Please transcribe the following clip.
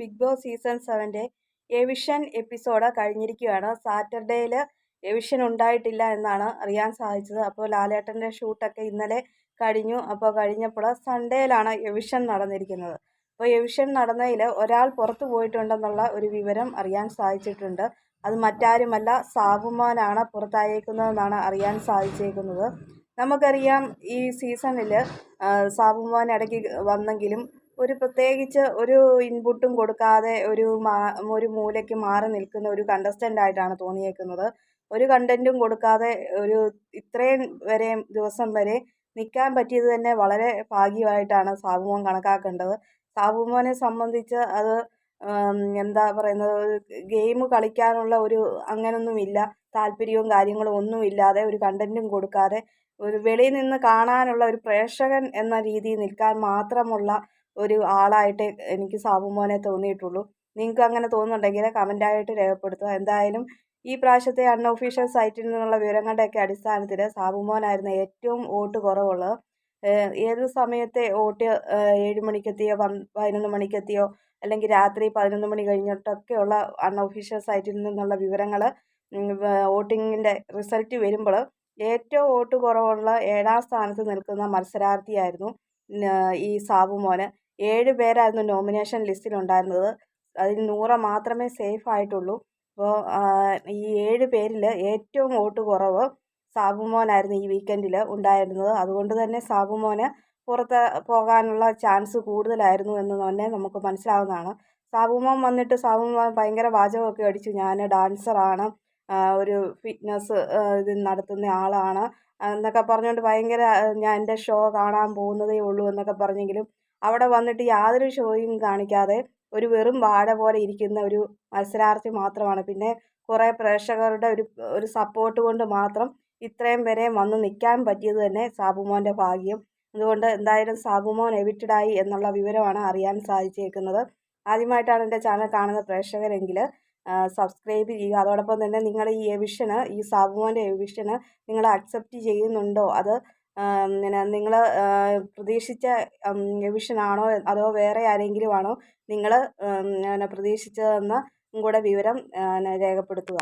Big boss season സെവന്റെ eviction episode കഴിഞ്ഞിരിക്കുകയാണ്. സാറ്റർഡേയിൽ എവിഷൻ ഉണ്ടായിട്ടില്ല എന്നാണ് അറിയാൻ സാധിച്ചത്. അപ്പോൾ ലാലേട്ടന്റെ ഷൂട്ടൊക്കെ ഇന്നലെ കഴിഞ്ഞു. അപ്പോൾ കഴിഞ്ഞപ്പോൾ സൺഡേയിലാണ് എവിഷൻ നടന്നിരിക്കുന്നത്. അപ്പോൾ എവിഷൻ നടന്നതിൽ ഒരാൾ പുറത്തു പോയിട്ടുണ്ടെന്നുള്ള ഒരു വിവരം അറിയാൻ സാധിച്ചിട്ടുണ്ട്. അത് മറ്റാരുമല്ല സാബുമോനാണ് പുറത്തായേക്കുന്നതെന്നാണ് അറിയാൻ സാധിച്ചേക്കുന്നത്. നമുക്കറിയാം ഈ സീസണിൽ സാബുമോൻ ഇടയ്ക്ക് വന്നെങ്കിലും ഒരു പ്രത്യേകിച്ച് ഒരു ഇൻപുട്ടും കൊടുക്കാതെ ഒരു മാ ഒരു മൂലയ്ക്ക് മാറി നിൽക്കുന്ന ഒരു കണ്ടസ്റ്റന്റ് ആയിട്ടാണ് തോന്നിയേക്കുന്നത്. ഒരു കണ്ടന്റും കൊടുക്കാതെ ഒരു ഇത്രയും വരെ ദിവസം വരെ നിൽക്കാൻ പറ്റിയത് തന്നെ വളരെ ഭാഗ്യമായിട്ടാണ് സാബുമോൻ കണക്കാക്കേണ്ടത്. സാബുമോനെ സംബന്ധിച്ച് അത് എന്താ പറയുന്നത് ഗെയിം കളിക്കാനുള്ള ഒരു അങ്ങനൊന്നുമില്ല. താല്പര്യവും കാര്യങ്ങളും ഒന്നുമില്ലാതെ ഒരു കണ്ടന്റും കൊടുക്കാതെ ഒരു വെളിയിൽ നിന്ന് കാണാനുള്ള ഒരു പ്രേക്ഷകൻ എന്ന രീതിയിൽ നിൽക്കാൻ മാത്രമുള്ള ഒരു ആളായിട്ട് എനിക്ക് സാബുമോനെ തോന്നിയിട്ടുള്ളൂ. നിങ്ങൾക്ക് അങ്ങനെ തോന്നുന്നുണ്ടെങ്കിൽ കമന്റായിട്ട് രേഖപ്പെടുത്തുക. എന്തായാലും ഈ പ്രാവശ്യത്തെ അൺഒഫീഷ്യൽ സൈറ്റിൽ നിന്നുള്ള വിവരങ്ങളുടെയൊക്കെ അടിസ്ഥാനത്തിൽ സാബുമോനായിരുന്നു ഏറ്റവും വോട്ട് കുറവുള്ളത്. ഏത് സമയത്തെ വോട്ട് ഏഴ് മണിക്കെത്തിയോ പതിനൊന്ന് മണിക്കെത്തിയോ അല്ലെങ്കിൽ രാത്രി പതിനൊന്ന് മണി കഴിഞ്ഞിട്ടൊക്കെയുള്ള അൺഒഫീഷ്യൽ സൈറ്റിൽ നിന്നുള്ള വിവരങ്ങൾ വോട്ടിങ്ങിന്റെ റിസൾട്ട് വരുമ്പോൾ ഏറ്റവും വോട്ട് കുറവുള്ള ഏഴാം സ്ഥാനത്ത് നിൽക്കുന്ന മത്സരാർത്ഥിയായിരുന്നു ഈ സാബുമോൻ ഏഴ് പേരായിരുന്നു നോമിനേഷൻ ലിസ്റ്റിലുണ്ടായിരുന്നത് അതിൽ നൂറ മാത്രമേ സേഫ് ആയിട്ടുള്ളൂ. അപ്പോൾ ഈ ഏഴ് പേരിൽ ഏറ്റവും വോട്ട് കുറവ് സാബുമോനായിരുന്നു ഈ വീക്കെൻഡിൽ ഉണ്ടായിരുന്നത്. അതുകൊണ്ട് തന്നെ സാബുമോന് പുറത്ത് പോകാനുള്ള ചാൻസ് കൂടുതലായിരുന്നു എന്ന് തന്നെ നമുക്ക് മനസ്സിലാവുന്നതാണ്. സാബുമോൻ വന്നിട്ട് സാബുമോൻ ഭയങ്കര വാചകമൊക്കെ അടിച്ചു. ഞാൻ ഡാൻസറാണ് ഒരു ഫിറ്റ്നസ് ഇത് നടത്തുന്ന ആളാണ്. എന്നൊക്കെ പറഞ്ഞുകൊണ്ട് ഭയങ്കര ഞാൻ എന്റെ ഷോ കാണാൻ പോകുന്നതേ ഉള്ളൂ എന്നൊക്കെ പറഞ്ഞെങ്കിലും അവിടെ വന്നിട്ട് യാതൊരു ഷോയും കാണിക്കാതെ ഒരു വെറും വാഴ പോലെ ഇരിക്കുന്ന ഒരു മത്സരാർത്ഥി മാത്രമാണ്. പിന്നെ കുറേ പ്രേക്ഷകരുടെ ഒരു ഒരു സപ്പോർട്ട് കൊണ്ട് മാത്രം ഇത്രയും വരെ വന്ന് നിൽക്കാൻ പറ്റിയത് തന്നെ സാബുമോന്റെ ഭാഗ്യം. അതുകൊണ്ട് എന്തായാലും സാബുമോൻ എവിറ്റഡായി എന്നുള്ള വിവരമാണ് അറിയാൻ സാധിച്ചേക്കുന്നത്. ആദ്യമായിട്ടാണ് എന്റെ ചാനൽ കാണുന്ന പ്രേക്ഷകരെങ്കിൽ സബ്സ്ക്രൈബ് ചെയ്യുക. അതോടൊപ്പം തന്നെ നിങ്ങളുടെ ഈ എവിഷന് ഈ സാബുമോന്റെ എവിഷന് നിങ്ങൾ അക്സെപ്റ്റ് ചെയ്യുന്നുണ്ടോ? അത് പിന്നെ നിങ്ങൾ പ്രതീക്ഷിച്ച എവിഷനാണോ അതോ വേറെ ആരെങ്കിലും ആണോ നിങ്ങൾ പിന്നെ പ്രതീക്ഷിച്ചതെന്ന് കൂടെ വിവരം രേഖപ്പെടുത്തുക.